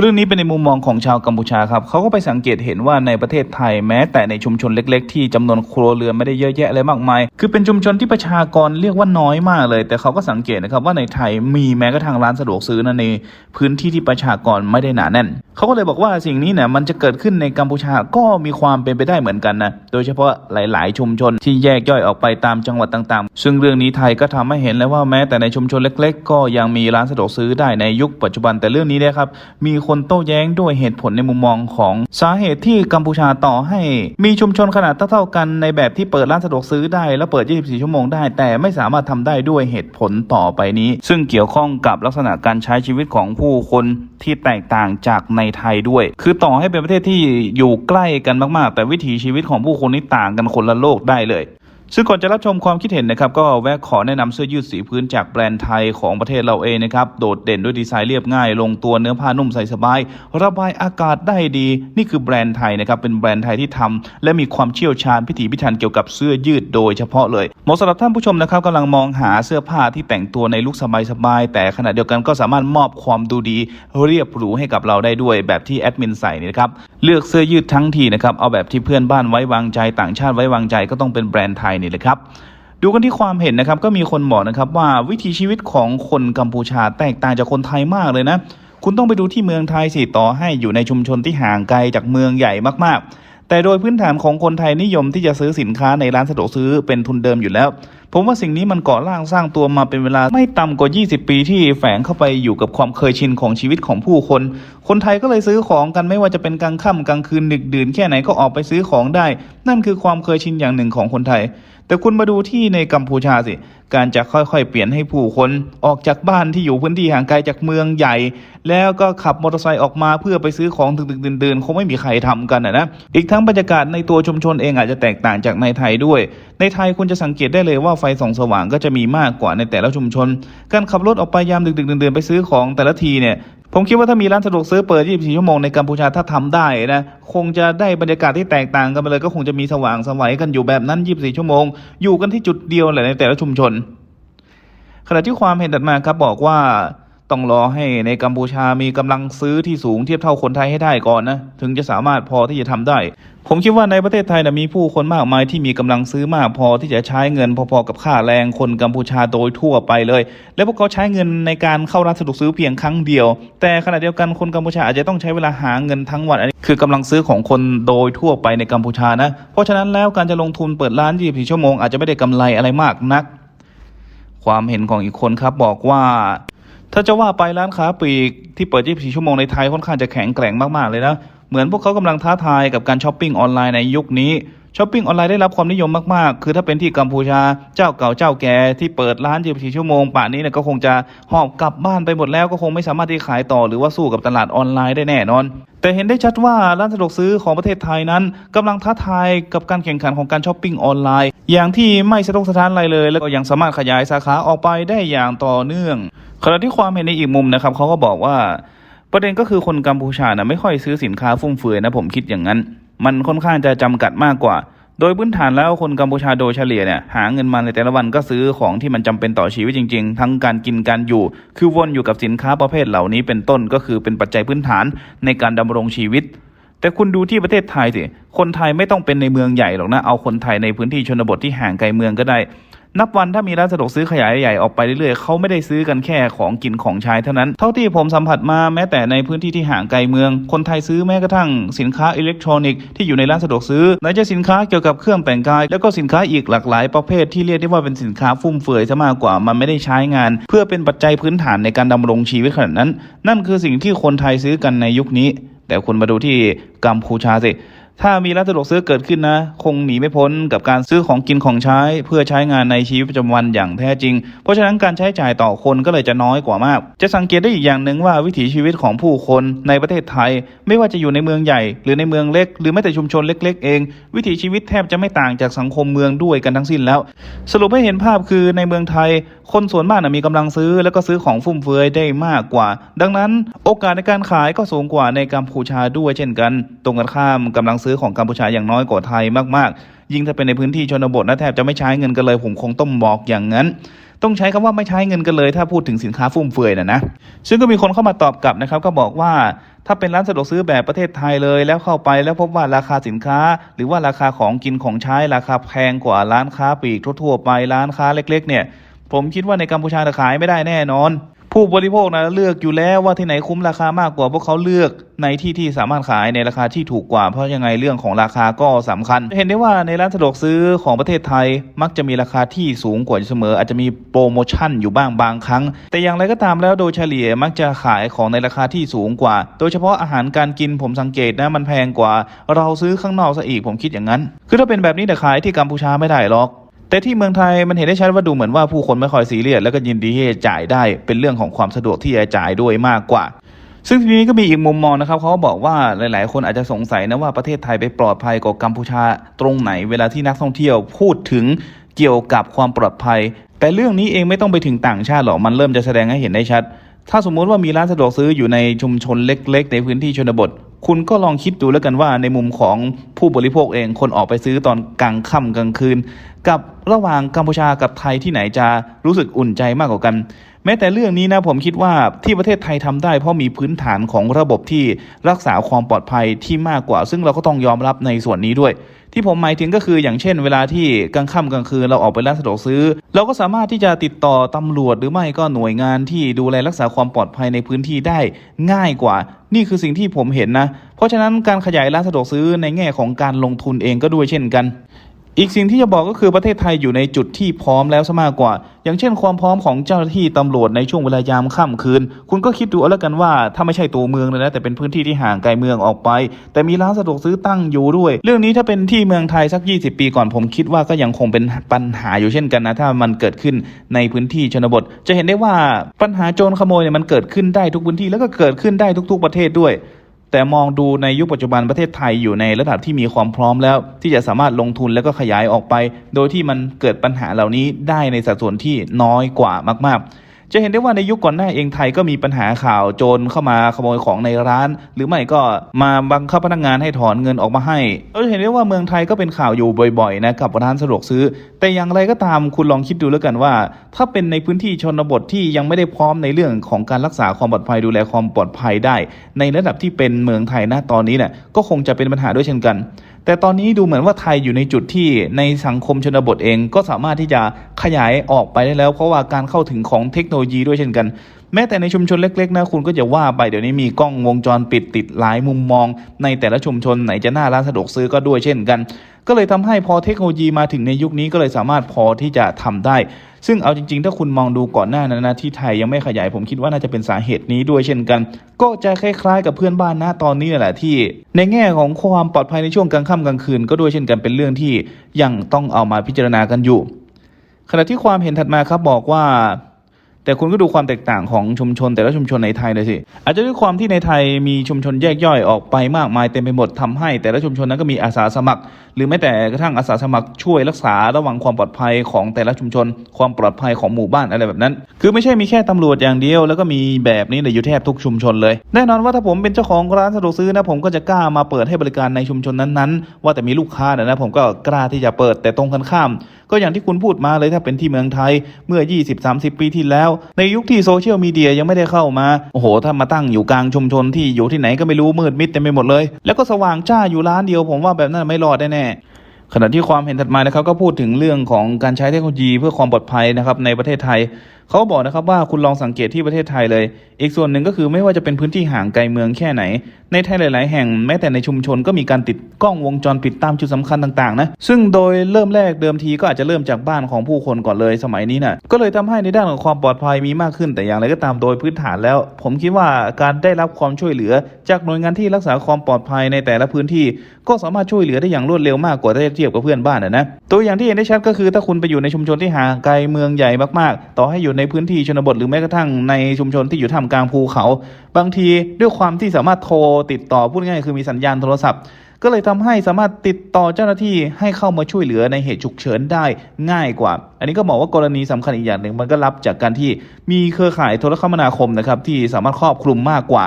เรื่องนี้เป็นในมุมมองของชาวกัมพูชาครับเขาก็ไปสังเกตเห็นว่าในประเทศไทยแม้แต่ในชุมชนเล็ก ๆ ที่จำนวนครัวเรือนไม่ได้เยอะแยะอะไรมากมาย คือเป็นชุมชนที่ประชากรเรียกว่าน้อยมากเลย แต่เขาก็สังเกตนะครับว่าในไทยมีแม้กระทั่งร้านสะดวกซื้อนะในพื้นที่ที่ประชากรไม่ได้หนาแน่น เขาก็เลยบอกว่าสิ่งนี้เนี่ยมันจะเกิดขึ้นในกัมพูชาก็มีความเป็นไปได้เหมือนกันนะโดยเฉพาะหลาย ๆ ชุมชนที่แยกย่อยออกไปตามจังหวัดต่าง ๆ ซึ่งเรื่องนี้ไทยก็ทำให้เห็นแล้วว่าแม้แต่ในชุมชนเล็ก ๆ ก็ยังมีร้านสะดวกซื้อได้ในยุคปัจจุบันแต่เรื่องนี้นะครับมีคนโต้แย้งด้วยเหตุผลในมุมมองของสาเหตุที่กัมพูชาต่อให้ มีชุมชนขนาดเท่าๆกันในแบบที่เปิดร้านสะดวกซื้อได้ และเปิด 24 ชั่วโมงได้ แต่ไม่สามารถทำได้ด้วยเหตุผลต่อไปนี้ ซึ่งเกี่ยวข้องกับลักษณะการใช้ชีวิตของผู้คนที่แตกต่างจากในไทยด้วย คือต่อให้เป็นประเทศที่อยู่ใกล้กันมากๆ แต่วิถีชีวิตของผู้คนนี่ต่างกันคนละโลกได้เลย ซึ่งก่อนจะรับชมความคิดเห็นนะครับ ก็แวะขอแนะนำเสื้อยืดสีพื้นจากแบรนด์ไทยของประเทศเราเองนะครับ โดดเด่นด้วยดีไซน์เรียบง่าย ลงตัวเนื้อผ้านุ่มใส่สบาย ระบายอากาศได้ดี นี่คือแบรนด์ไทยนะครับ เป็นแบรนด์ไทยที่ทำและมีความเชี่ยวชาญพิถีพิถันเกี่ยวกับเสื้อยืดโดยเฉพาะเลยเหมาะสำหรับท่านผู้ชมนะครับกำลังมองหาเสื้อผ้าที่แต่งตัวในลุคสบายๆแต่ขณะเดียวกันก็สามารถมอบความดูดี เรียบหรูให้กับเราได้ด้วยแบบที่แอดมินใส่นี่นะครับเลือกเสื้อยืดทั้งทีนะครับเอาแบบที่เพื่อนบ้านไว้วางใจต่างชาติไว้วางใจก็ต้องเป็นแบรนด์ไทยนี่แหละครับดูกันที่ความเห็นนะครับก็มีคนบอกนะครับว่าวิถีชีวิตของคนกัมพูชาแตกต่างจากคนไทยมากเลยนะ คุณต้องไปดูที่เมืองไทยสิต่อให้อยู่ในชุมชนที่ห่างไกลจากเมืองใหญ่มากๆ แต่โดยพื้นฐานของคนไทยนิยมที่จะซื้อสินค้าในร้านสะดวกซื้อเป็นทุนเดิมอยู่แล้ว ผมว่าสิ่งนี้มันก่อร่างสร้างตัวมาเป็นเวลาไม่ต่ำกว่า 20 ปีที่แฝงเข้าไปอยู่กับความเคยชินของชีวิตของผู้คน คนไทยก็เลยซื้อของกันไม่ว่าจะเป็นกลางค่ำกลางคืนดึกดื่นแค่ไหนก็ออกไปซื้อของได้ นั่นคือความเคยชินอย่างหนึ่งของคนไทย แต่คุณมาดูที่ในกัมพูชาสิ การจะค่อยๆ เปลี่ยนให้ผู้คนออกจากบ้านที่อยู่พื้นที่ห่างไกลจากเมืองใหญ่ แล้วก็ขับมอเตอร์ไซค์ออกมาเพื่อไปซื้อของตึกๆเดินๆคงไม่มีใครทำกันนะนะ อีกทั้งบรรยากาศในตัวชุมชนเองอาจจะแตกต่างจากในไทยด้วย ในไทยคุณจะสังเกตได้เลยว่าไฟส่องสว่างก็จะมีมากกว่าในแต่ละชุมชน การขับรถออกไปยามดึกๆเดินๆไปซื้อของแต่ละทีเนี่ย ผมคิดว่าถ้ามีร้านสะดวกซื้อเปิด 24 ชั่วโมงในกัมพูชาถ้าทำได้นะ คงจะได้บรรยากาศที่แตกต่างกันไปเลย ก็คงจะมีสว่างสวัยกันอยู่แบบนั้น 24 ชั่วโมง อยู่กันที่จุดเดียวแหละในแต่ละชุมชน ขณะที่ความเห็นดัดมาครับบอกว่า ต้องรอให้ในกัมพูชามีกำลังซื้อที่สูงเทียบเท่าคนไทยให้ได้ก่อนนะ ถึงจะสามารถพอที่จะทำได้ ผมคิดว่าในประเทศไทยนะมีผู้คนมากมายที่มีกำลังซื้อมากพอที่จะใช้เงินพอๆกับค่าแรงคนกัมพูชาโดยทั่วไปเลย และพวกเขาใช้เงินในการเข้าร้านสะดวกซื้อเพียงครั้งเดียว แต่ขณะเดียวกันคนกัมพูชาอาจจะต้องใช้เวลาหาเงินทั้งวันอันนี้คือกำลังซื้อของคนโดยทั่วไปในกัมพูชานะ เพราะฉะนั้นแล้วการจะลงทุนเปิดร้าน 24 ชั่วโมงอาจจะไม่ได้กำไรอะไรมากนัก ความเห็นของอีกคนครับบอกว่า ถ้าจะว่าไปร้านค้าปลีกที่เปิด 24 ชั่วโมงในไทยค่อนข้างจะแข็งแกร่งมากๆเลยนะ เหมือนพวกเขากำลังท้าทายกับการช้อปปิ้งออนไลน์ในยุคนี้ ช้อปปิ้งออนไลน์ได้รับความนิยมมากๆ คือถ้าเป็นที่กัมพูชาเจ้าเก่าเจ้าแก่ที่เปิดร้าน24ชั่วโมงป่านนี้เนี่ยก็คงจะหอบกลับบ้านไปหมดแล้วก็คงไม่สามารถที่ขายต่อหรือว่าสู้กับตลาดออนไลน์ได้แน่นอน แต่เห็นได้ชัดว่าร้านสะดวกซื้อของประเทศไทยนั้นกำลังท้าทายกับการแข่งขันของการช้อปปิ้งออนไลน์ อย่างที่ไม่สะทกสะท้านอะไรเลย แล้วก็ยังสามารถขยายสาขาออกไปได้อย่างต่อเนื่องขณะที่ความเห็นในอีกมุมนะครับเขาก็บอกว่า ประเด็นก็คือคนกัมพูชานะไม่ค่อยซื้อสินค้าฟุ่มเฟือยนะผมคิดอย่างนั้น มันค่อนข้างจะจำกัดมากกว่า โดยพื้นฐานแล้วคนกัมพูชาโดยเฉลี่ยเนี่ยหาเงินมาในแต่ละวันก็ซื้อของที่มันจำเป็นต่อชีวิตจริง ๆ ทั้งการกินการอยู่ คือวนอยู่กับสินค้าประเภทเหล่านี้เป็นต้นก็คือเป็นปัจจัยพื้นฐานในการดำรงชีวิตแต่คุณดูที่ประเทศไทยสิ คนไทยไม่ต้องเป็นในเมืองใหญ่หรอกนะ เอาคนไทยในพื้นที่ชนบทที่ห่างไกลเมืองก็ได้ นับวันถ้ามีร้านสะดวกซื้อขยายใหญ่ออกไปเรื่อยๆเขาไม่ได้ซื้อกันแค่ของกินของใช้เท่านั้น เท่าที่ผมสัมผัสมาแม้แต่ในพื้นที่ที่ห่างไกลเมือง คนไทยซื้อแม้กระทั่งสินค้าอิเล็กทรอนิกส์ที่อยู่ในร้านสะดวกซื้อไหนจะสินค้าเกี่ยวกับเครื่องแต่งกาย แล้วก็สินค้าอีกหลากหลายประเภทที่เรียกได้ว่าเป็นสินค้าฟุ่มเฟือยซะมากกว่ามันไม่ได้ใช้งาน เพื่อเป็นปัจจัยพื้นฐานในการดำรงชีวิตขนาดนั้น นั่นคือสิ่งที่คนไทยซื้อกันในยุคนี้ แต่คุณมาดูที่กัมพูชาสิ ถ้ามีร้านสะดวกซื้อเกิดขึ้นนะ คงหนีไม่พ้นกับการซื้อของกินของใช้ เพื่อใช้งานในชีวิตประจำวันอย่างแท้จริง เพราะฉะนั้นการใช้จ่ายต่อคนก็เลยจะน้อยกว่ามาก จะสังเกตได้อีกอย่างหนึ่งว่าวิถีชีวิตของผู้คนในประเทศไทย ไม่ว่าจะอยู่ในเมืองใหญ่ หรือในเมืองเล็ก หรือแม้แต่ชุมชนเล็ก ๆ เอง วิถีชีวิตแทบจะไม่ต่างจากสังคมเมืองด้วยกันทั้งสิ้นแล้ว สรุปให้เห็นภาพคือในเมืองไทย คนส่วนมากมีกำลังซื้อ แล้วก็ซื้อของฟุ่มเฟือยได้มากกว่า ดังนั้น โอกาสในการขายก็สูงกว่าในกัมพูชาด้วยเช่นกัน ตรงกันข้ามกำลังซื้อของกัมพูชาอย่างน้อยกว่าไทยมากๆ ยิ่งถ้าเป็นในพื้นที่ชนบทนะแทบจะไม่ใช้เงินกันเลยผมคงต้องบอกอย่างนั้น ต้องใช้คำว่าไม่ใช้เงินกันเลย ถ้าพูดถึงสินค้าฟุ่มเฟือยนะนะซึ่งก็มีคนเข้ามาตอบกลับนะครับก็บอกว่าถ้าเป็นร้านสะดวกซื้อแบบประเทศไทยเลย แล้วเข้าไปแล้วพบว่าราคาสินค้า หรือว่าราคาของกินของใช้ราคาแพงกว่าร้านค้าปลีกทั่วๆไปร้านค้าเล็ก ๆ เนี่ยผมคิดว่าในกัมพูชาจะขายไม่ได้แน่นอน ผู้บริโภคนะเลือกอยู่แล้วว่าที่ไหนคุ้มราคามากกว่าพวกเขาเลือกในที่ที่สามารถขายในราคาที่ถูกกว่า เพราะยังไงเรื่องของราคาก็สำคัญ เห็นได้ว่าในร้านสะดวกซื้อของประเทศไทยมักจะมีราคาที่สูงกว่าเสมอ อาจจะมีโปรโมชั่นอยู่บ้างบางครั้ง แต่อย่างไรก็ตามแล้วโดยเฉลี่ยมักจะขายของในราคาที่สูงกว่า โดยเฉพาะอาหารการกินผมสังเกตนะมันแพงกว่า เราซื้อข้างนอกซะอีกผมคิดอย่างนั้น คือถ้าเป็นแบบนี้แต่ขายที่กัมพูชาไม่ได้หรอก แต่ที่เมืองไทยมันเห็นได้ชัดว่าดูเหมือนว่าผู้คนไม่ค่อยซีเรียสแล้วก็ยินดีที่จะจ่ายได้ เป็นเรื่องของความสะดวกที่จะจ่ายด้วยมากกว่า ซึ่งทีนี้ก็มีอีกมุมมองนะครับเขาก็บอกว่าหลาย ๆ คนอาจจะสงสัยนะว่าประเทศไทยไปปลอดภัยกว่ากัมพูชาตรงไหน เวลาที่นักท่องเที่ยวพูดถึงเกี่ยวกับความปลอดภัย แต่เรื่องนี้เองไม่ต้องไปถึงต่างชาติหรอกมันเริ่มจะแสดงให้เห็นได้ชัด ถ้าสมมุติว่ามีร้านสะดวกซื้ออยู่ในชุมชนเล็ก ๆ ในพื้นที่ชนบท คุณก็ลองคิดดูแล้วกันว่าในมุมของผู้บริโภคเองคนออกไปซื้อตอนกลางค่ำกลางคืน กับระหว่างกัมพูชากับไทยที่ไหนจะรู้สึกอุ่นใจมากกว่ากัน แม้แต่เรื่องนี้นะผมคิดว่าที่ประเทศไทยทำได้ เพราะมีพื้นฐานของระบบที่รักษาความปลอดภัยที่มากกว่า ซึ่งเราก็ต้องยอมรับในส่วนนี้ด้วยที่ผมหมายถึงก็คืออย่างเช่น เวลาที่กลางค่ำกลางคืนเราออกไปร้านสะดวกซื้อ เราก็สามารถที่จะติดต่อตำรวจหรือไม่ก็หน่วยงานที่ดูแลรักษาความปลอดภัยในพื้นที่ได้ง่ายกว่า นี่คือสิ่งที่ผมเห็นนะ เพราะฉะนั้นการขยายร้านสะดวกซื้อในแง่ของการลงทุนเองก็ด้วยเช่นกัน อีกสิ่งที่จะบอกก็คือประเทศไทยอยู่ในจุดที่พร้อมแล้วซะมากกว่า อย่างเช่นความพร้อมของเจ้าหน้าที่ตำรวจในช่วงเวลายามค่ำคืน คุณก็คิดดูเอาแล้วกันว่าถ้าไม่ใช่ตัวเมืองเลยนะแต่เป็นพื้นที่ที่ห่างไกลเมืองออกไป แต่มีร้านสะดวกซื้อตั้งอยู่ด้วย เรื่องนี้ถ้าเป็นที่เมืองไทยสัก 20 ปีก่อนผมคิดว่าก็ยังคงเป็นปัญหาอยู่เช่นกันนะถ้ามันเกิดขึ้นในพื้นที่ชนบท จะเห็นได้ว่าปัญหาโจรขโมยเนี่ยมันเกิดขึ้นได้ทุกพื้นที่แล้วก็เกิดขึ้นได้ทุก ๆประเทศด้วย แต่มองดูในยุคปัจจุบันประเทศไทยอยู่ในระดับที่มีความพร้อมแล้ว ที่จะสามารถลงทุนแล้วก็ขยายออกไป โดยที่มันเกิดปัญหาเหล่านี้ได้ในสัดส่วนที่น้อยกว่ามากๆ จะเห็นได้ว่าในยุคก่อนหน้าเองไทยก็มีปัญหาข่าวโจรเข้ามาขโมยของในร้าน หรือไม่ก็มาบังคับพนักงานให้ถอนเงินออกมาให้เราจะเห็นได้ว่าเมืองไทยก็เป็นข่าวอยู่บ่อยๆนะกับร้านสะดวกซื้อ แต่อย่างไรก็ตามคุณลองคิดดูแล้วกันว่า ถ้าเป็นในพื้นที่ชนบทที่ยังไม่ได้พร้อมในเรื่องของการรักษาความปลอดภัยดูแลความปลอดภัยได้ ในระดับที่เป็นเมืองไทยณตอนนี้เนี่ยก็คงจะเป็นปัญหาด้วยเช่นกัน แต่ตอนนี้ดูเหมือนว่าไทยอยู่ในจุดที่ในสังคมชนบทเองก็สามารถที่จะขยายออกไปได้แล้ว เพราะว่าการเข้าถึงของเทคโนโลยีด้วยเช่นกัน แม้แต่ในชุมชนเล็กๆนะคุณก็จะว่าไปเดี๋ยวนี้มีกล้องวงจรปิดติดหลายมุมมอง ในแต่ละชุมชนไหนจะหน้าร้านสะดวกซื้อก็ด้วยเช่นกัน ก็เลยทำให้พอเทคโนโลยีมาถึงในยุคนี้ก็เลยสามารถพอที่จะทำได้ ซึ่งเอาจริง ๆ ถ้าคุณมองดูก่อนหน้านั้นนะที่ไทยยังไม่ขยายผมคิดว่าน่าจะเป็นสาเหตุนี้ด้วยเช่นกัน ก็จะคล้ายๆ กับเพื่อนบ้านน้าตอนนี้แหละที่ ในแง่ของความปลอดภัยในช่วงกลางค่ำกลางคืน ก็ด้วยเช่นกันเป็นเรื่องที่ยังต้องเอามาพิจารณากันอยู่ ขณะที่ความเห็นถัดมาครับบอกว่า แต่คุณก็ดูความแตกต่างของชุมชน แต่ละชุมชนในไทยเลยสิอาจจะด้วยความที่ในไทยมีชุมชนแยกย่อยออกไปมากมายเต็มไปหมดทำให้ แต่ละชุมชนนั้นก็มีอาสาสมัคร หรือแม้แต่กระทั่งอาสาสมัครช่วยรักษาระวังความปลอดภัยของแต่ละชุมชน ความปลอดภัยของหมู่บ้านอะไรแบบนั้น คือไม่ใช่มีแค่ตำรวจอย่างเดียว แล้วก็มีแบบนี้ในยอยู่แทบทุกชุมชนเลยแน่นอนว่าถ้าผมเป็นเจ้าของร้านสะดวกซื้อนะผมก็จะกล้ามาเปิดให้บริการในชุมชนนั้นๆ ว่าแต่มีลูกค้าเนี่ยนะผมก็กล้าที่จะเปิดแต่ตรงกันข้าม ก็อย่างที่คุณพูดมาเลยถ้าเป็นที่เมืองไทยเมื่อ 20-30 ปีที่แล้วในยุคที่โซเชียลมีเดียยังไม่ได้เข้ามา โอ้โห ถ้ามาตั้งอยู่กลางชุมชนที่อยู่ที่ไหนก็ไม่รู้มืดมิดเต็มไปหมดเลย แล้วก็สว่างจ้าอยู่ร้านเดียวผมว่าแบบนั้นไม่รอดแน่ขณะที่ความเห็นถัดมานะครับก็พูดถึงเรื่องของการใช้เทคโนโลยีเพื่อความปลอดภัยนะครับในประเทศไทย เขาบอกนะครับว่าคุณลองสังเกตที่ประเทศไทยเลย อีกส่วนหนึ่งก็คือไม่ว่าจะเป็นพื้นที่ห่างไกลเมืองแค่ไหน ในไทยหลาย ๆ แห่งแม้แต่ในชุมชนก็มีการติดกล้องวงจรปิดตามจุดสำคัญต่าง ๆ นะ ซึ่งโดยเริ่มแรกเดิมทีก็อาจจะเริ่มจากบ้านของผู้คนก่อนเลยสมัยนี้นะ่ะก็เลยทำให้ในด้านของความปลอดภัยมีมากขึ้นแต่อย่างไรก็ตามโดยพื้นฐานแล้ว ผมคิดว่าการได้รับความช่วยเหลือ จากหน่วยงานที่รักษาความปลอดภัยในแต่ละพื้นที่ ก็สามารถช่วยเหลือได้อย่างรวดเร็วมากกว่าถ้าเทียบกับเพื่อนบ้านนะนะตัวอย่างที่เห็นได้ชัดก็คือถ้าคุณไปอยู่ในชุมชนที่ห่างไกลเมืองใหญ่มาก ๆ ต่อให้อยู่ในพื้นที่ชนบทหรือแม้กระทั่งในชุมชนที่อยู่ท่ามกลางภูเขา บางทีด้วยความที่สามารถโทรติดต่อพูดง่ายคือมีสัญญาณโทรศัพท์ ก็เลยทำให้สามารถติดต่อเจ้าหน้าที่ให้เข้ามาช่วยเหลือในเหตุฉุกเฉินได้ง่ายกว่า อันนี้ก็บอกว่ากรณีสำคัญอีกอย่างหนึ่งมันก็รับจากการที่มีเครือข่ายโทรคมนาคมนะครับที่สามารถครอบคลุมมากกว่า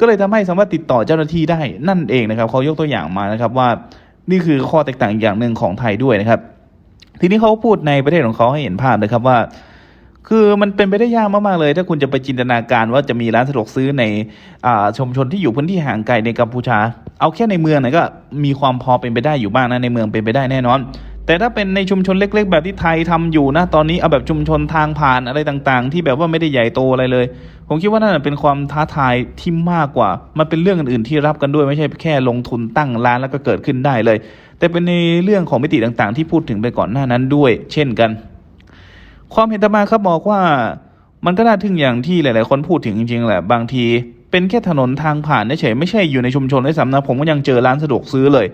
ก็เลยทำให้สามารถติดต่อเจ้าหน้าที่ได้นั่นเองนะครับเขายกตัวอย่างมานะครับว่านี่คือข้อแตกต่างอีกอย่างหนึ่งของไทยด้วยนะครับ ทีนี้เขาพูดในประเทศของเขาให้เห็นภาพนะครับว่า คือมันเป็นไปได้ยากมากๆเลย ถ้าคุณจะไปจินตนาการว่าจะมีร้านสะดวกซื้อในอชุมชนที่อยู่พื้นที่ห่างไกลในกัมพูชา เอาแค่ในเมืองนะก็มีความพอเป็นไปได้อยู่บ้างนะในเมืองเป็นไปได้แน่นอน แต่ถ้าเป็นในชุมชนเล็ก ๆ แบบที่ไทยทำอยู่นะตอนนี้เอาแบบชุมชนทางผ่านอะไรต่างๆ ที่แบบว่าไม่ได้ใหญ่โตอะไรเลย ผมคิดว่านั่นเป็นความท้าทายที่มากกว่า มันเป็นเรื่องอื่นๆที่รับกันด้วยไม่ใช่แค่ลงทุนตั้งร้านแล้วก็เกิดขึ้นได้เลย แต่เป็นในเรื่องของมิติต่างๆ ที่พูดถึงไปก่อนหน้านั้นด้วย เช่นกัน ความเห็นต่อมาครับบอกว่ามันก็น่าทึ่งอย่างที่หลาย ๆ คนพูดถึงจริง ๆ แหละบางทีเป็นแค่ถนนทางผ่านเฉยไม่ใช่อยู่ในชุมชนด้วยซ้ำนะผมก็ยังเจอร้านสะดวกซื้อเลย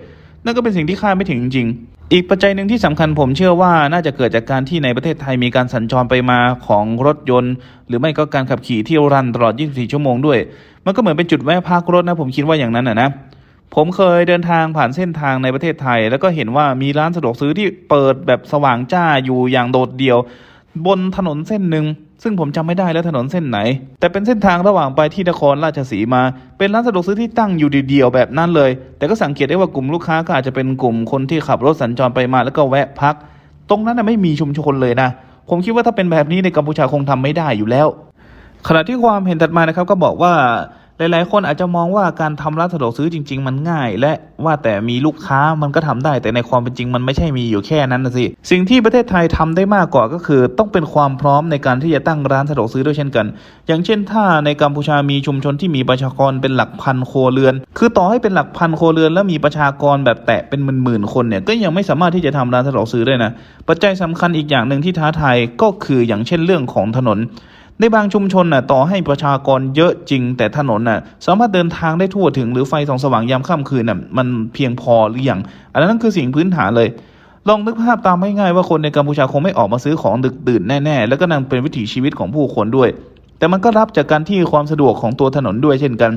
นั่นก็เป็นสิ่งที่คาดไม่ถึงจริง ๆ อีกปัจจัยหนึ่งที่สำคัญผมเชื่อว่าน่าจะเกิดจากการที่ในประเทศไทยมีการสัญจรไปมาของรถยนต์ หรือไม่ก็การขับขี่ที่รันตลอด 24 ชั่วโมงด้วย มันก็เหมือนเป็นจุดแวะพักรถนะผมคิดว่าอย่างนั้นนะนะผมเคยเดินทางผ่านเส้นทางในประเทศไทย แล้วก็เห็นว่ามีร้านสะดวกซื้อที่เปิดแบบสว่างจ้าอยู่อย่างโดดเดี่ยว บนถนนเส้นหนึ่ง ซึ่งผมจำไม่ได้แล้วถนนเส้นไหน แต่เป็นเส้นทางระหว่างไปที่นครราชสีมา เป็นร้านสะดวกซื้อที่ตั้งอยู่เดียวๆแบบนั้นเลย แต่ก็สังเกตได้ว่ากลุ่มลูกค้าก็อาจจะเป็นกลุ่มคนที่ขับรถสัญจรไปมาแล้วก็แวะพัก ตรงนั้นนะไม่มีชุมชนเลยนะ ผมคิดว่าถ้าเป็นแบบนี้ในกัมพูชาคงทำไม่ได้อยู่แล้วขณะที่ความเห็นถัดมานะครับก็บอกว่า หลาย ๆ คนอาจจะมองว่าการทำร้านสะดวกซื้อจริง ๆ มันง่าย และว่าแต่มีลูกค้ามันก็ทำได้แต่ในความเป็นจริงมันไม่ใช่มีอยู่แค่นั้นนะสิสิ่งที่ประเทศไทยทำได้มากกว่าก็คือ ต้องเป็นความพร้อมในการที่จะตั้งร้านสะดวกซื้อด้วยเช่นกัน อย่างเช่น ถ้าในกัมพูชามีชุมชนที่มีประชากรเป็นหลักพันโครัวเรือน คือต่อให้เป็นหลักพันโครัวเรือน แล้วมีประชากรแบบแตะเป็นหมื่นๆคนเนี่ยก็ยังไม่สามารถที่จะทำร้านสะดวกซื้อได้นะปัจจัยสำคัญอีกอย่างหนึ่งที่ท้าทายก็คืออย่างเช่นเรื่องของถนน ในบางชุมชนน่ะต่อให้ประชากรเยอะจริง แต่ถนนน่ะสามารถเดินทางได้ทั่วถึงหรือไฟส่องสว่างยามค่ำคืนน่ะมันเพียงพอหรือยังอันนั้นคือสิ่งพื้นฐานเลย ลองนึกภาพตามง่ายๆว่าคนในกัมพูชาคงไม่ออกมาซื้อของดึกดื่นแน่ๆ แล้วก็นั่งเป็นวิถีชีวิตของผู้คนด้วย แต่มันก็รับจากการที่ความสะดวกของตัวถนนด้วยเช่นกัน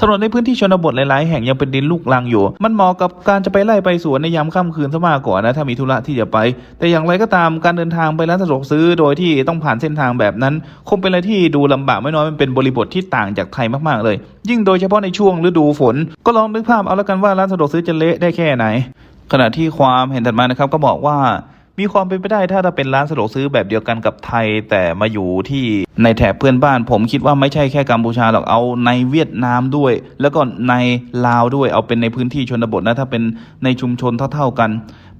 ถนนในพื้นที่ชนบทหลายๆ แห่งยังเป็นดินลูกรังอยู่ มันเหมาะกับการจะไปไล่ไปสวนในยามค่ำคืนซะมากกว่านะถ้ามีธุระที่จะไป แต่อย่างไรก็ตามการเดินทางไปร้านสะดวกซื้อโดยที่ต้องผ่านเส้นทางแบบนั้น คงเป็นอะไรที่ดูลำบากไม่น้อยมันเป็นบริบทที่ต่างจากไทยมากๆเลย ยิ่งโดยเฉพาะในช่วงฤดูฝน ก็ลองนึกภาพเอาแล้วกันว่าร้านสะดวกซื้อจะเละได้แค่ไหน ขณะที่ความเห็นถัดมานะครับก็บอกว่า มีความเป็นไปได้ถ้าจะเป็นร้านสะดวกซื้อแบบเดียวกันกับไทย แต่มาอยู่ที่ในแถบเพื่อนบ้าน ผมคิดว่าไม่ใช่แค่กัมพูชาหรอกเอาในเวียดนามด้วย แล้วก็ในลาวด้วยเอาเป็นในพื้นที่ชนบทนะถ้าเป็นในชุมชนเท่าๆกัน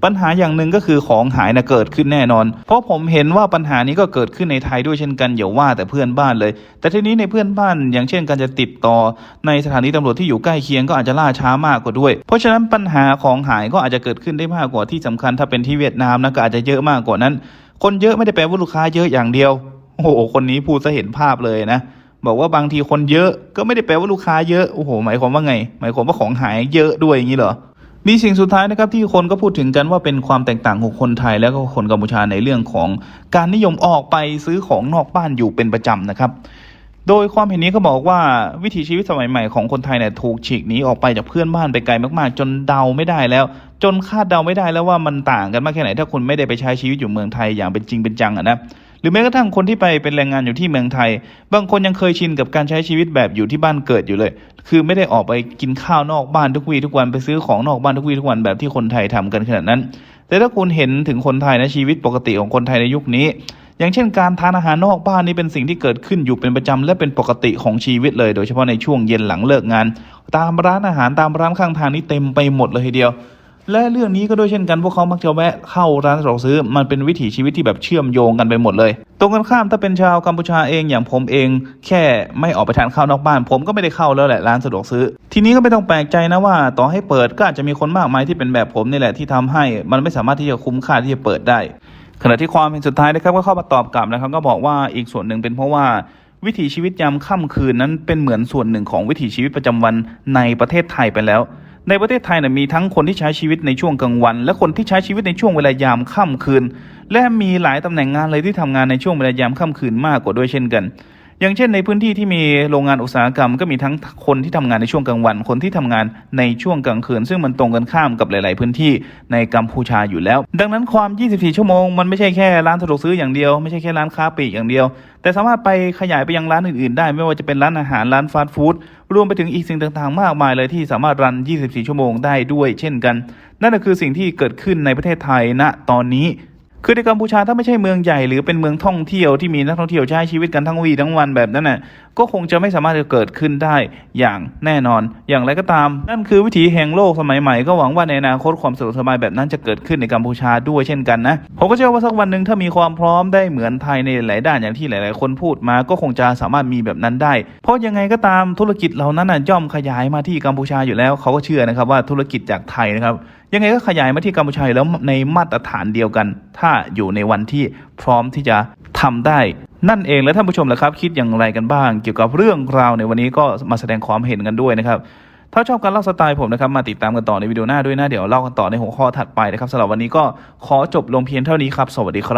ปัญหาอย่างหนึ่งก็คือของหายนะเกิดขึ้นแน่นอน เพราะผมเห็นว่าปัญหานี้ก็เกิดขึ้นในไทยด้วยเช่นกันอย่าว่าแต่เพื่อนบ้านเลย แต่ทีนี้ในเพื่อนบ้านอย่างเช่นการจะติดต่อ ในสถานีตำรวจที่อยู่ใกล้เคียงก็อาจจะล่าช้ามากกว่าด้วย เพราะฉะนั้นปัญหาของหายก็อาจจะเกิดขึ้นได้มากกว่าที่สำคัญถ้าเป็นที่เวียดนามนะก็อาจจะเยอะมากกว่านั้น คนเยอะไม่ได้แปลว่าลูกค้าเยอะอย่างเดียวโอ้โหคนนี้พูดซะเห็นภาพเลยนะบอกว่าบางทีคนเยอะก็ไม่ได้แปลว่าลูกค้าเยอะโอ้โหหมายความว่าไง หมายความว่าของหายเยอะด้วยอย่างนี้เหรอ มีสิ่งสุดท้ายนะครับที่คนก็พูดถึงกันว่าเป็นความแตกต่างของคนไทย แล้วก็คนกัมพูชาในเรื่องของการนิยมออกไปซื้อของนอกบ้านอยู่เป็นประจำนะครับ โดยความเห็นนี้ก็บอกว่าวิถีชีวิตสมัยใหม่ของคนไทยเนี่ยถูกฉีกหนีออกไปจากเพื่อนบ้านไปไกลมาก ๆ จนเดาไม่ได้แล้ว จนคาดเดาไม่ได้แล้วว่ามันต่างกันมากแค่ไหน ถ้าคุณไม่ได้ไปใช้ชีวิตอยู่เมืองไทยอย่างเป็นจริงเป็นจังอะนะ รือแม้กระทั่งคนที่ไปเป็นแรงงานอยู่ที่เมืองไทย บางคนยังเคยชินกับการใช้ชีวิตแบบอยู่ที่บ้านเกิดอยู่เลย คือไม่ได้ออกไปกินข้าวนอกบ้านทุกวีทุกวันไปซื้อของนอกบ้านทุกวีทุกวันแบบที่คนไทยทำกันขนาดนั้น แต่ถ้าคุณเห็นถึงคนไทยนะชีวิตปกติของคนไทยในยุคนี้อย่างเช่นการทานอาหารนอกบ้านนี่เป็นสิ่งที่เกิดขึ้นอยู่เป็นประจำและเป็นปกติของชีวิตเลย โดยเฉพาะในช่วงเย็นหลังเลิกงาน ตามร้านอาหารตามร้านข้างทางนี่เต็มไปหมดเลยทีเดียว และเรื่องนี้ก็ด้วยเช่นกันพวกเขามักจะแวะเข้าร้านสะดวกซื้อ มันเป็นวิถีชีวิตที่แบบเชื่อมโยงกันไปหมดเลย ตรงกันข้ามถ้าเป็นชาวกัมพูชาเองอย่างผมเอง แค่ไม่ออกไปทานข้าวนอกบ้าน ผมก็ไม่ได้เข้าแล้วแหละร้านสะดวกซื้อ ทีนี้ก็ไม่ต้องแปลกใจนะว่า ต่อให้เปิดก็อาจจะมีคนมากมายที่เป็นแบบผมนี่แหละที่ทำให้ มันไม่สามารถที่จะคุ้มค่าที่จะเปิดได้ ขณะที่ความเห็นสุดท้ายนะครับก็เข้ามาตอบกลับนะครับ ก็บอกว่าอีกส่วนหนึ่งเป็นเพราะว่าวิถีชีวิตยามค่ำคืนนั้นเป็นเหมือนส่วนหนึ่งของวิถีชีวิตประจำวันในประเทศไทยไปแล้ว ในประเทศไทยนะมีทั้งคนที่ใช้ชีวิตในช่วงกลางวัน และคนที่ใช้ชีวิตในช่วงเวลายามค่ำคืน และมีหลายตำแหน่งงานเลยที่ทำงานในช่วงเวลายามค่ำคืนมากกว่าด้วยเช่นกัน อย่างเช่นในพื้นที่ที่มีโรงงานอุตสาหกรรม ก็มีทั้งคนที่ทำงานในช่วงกลางวัน คนที่ทำงานในช่วงกลางคืน ซึ่งมันตรงกันข้ามกับหลาย ๆ พื้นที่ในกัมพูชาอยู่แล้ว ดังนั้นความ 24 ชั่วโมง มันไม่ใช่แค่ร้านสะดวกซื้ออย่างเดียว ไม่ใช่แค่ร้านค้าปลีกอย่างเดียว แต่สามารถไปขยายไปยังร้านอื่น ๆ ได้ ไม่ว่าจะเป็นร้านอาหาร ร้านฟาสต์ฟู้ด รวมไปถึงอีกสิ่งต่าง ๆ มากมายเลยที่สามารถรัน 24 ชั่วโมงได้ด้วย เช่นกัน นั่นก็คือสิ่งที่เกิดขึ้นในประเทศไทยณตอนนี้ คือในกัมพูชาถ้าไม่ใช่เมืองใหญ่หรือเป็นเมืองท่องเที่ยวที่มีนักท่องเที่ยวใช้ชีวิตกันทั้งวีทั้งวันแบบนั้นน่ะก็คงจะไม่สามารถจะเกิดขึ้นได้อย่างแน่นอน อย่างไรก็ตาม นั่นคือวิถีแห่งโลกสมัยใหม่ก็หวังว่าในอนาคตความสะดวกสบายแบบนั้นจะเกิดขึ้นในกัมพูชาด้วยเช่นกันนะผมก็เชื่อว่าสักวันหนึ่งถ้ามีความพร้อมได้เหมือนไทยในหลายด้านอย่างที่หลาย ๆ คนพูดมาก็คงจะสามารถมีแบบนั้นได้ เพราะยังไงก็ตามธุรกิจเหล่านั้นน่ะย่อมขยายมาที่กัมพูชาอยู่แล้ว เขาก็เชื่อนะครับว่าธุรกิจจากไทยนะครับ ยังไงก็ขยายมาที่กัมพูชาอยู่แล้วในมาตรฐานเดียวกัน ถ้าอยู่ในวันที่พร้อมที่จะทำได้นั่นเองแล้วท่านผู้ชมล่ะครับ คิดอย่างไรกันบ้าง เกี่ยวกับเรื่องราวในวันนี้ก็มาแสดงความเห็นกันด้วยนะครับ ถ้าชอบการเล่าสไตล์ผมนะครับ มาติดตามกันต่อในวิดีโอหน้าด้วยนะ เดี๋ยวเล่ากันต่อในหัวข้อถัดไปนะครับสำหรับวันนี้ก็ขอจบลงเพียงเท่านี้ครับ สวัสดีครับ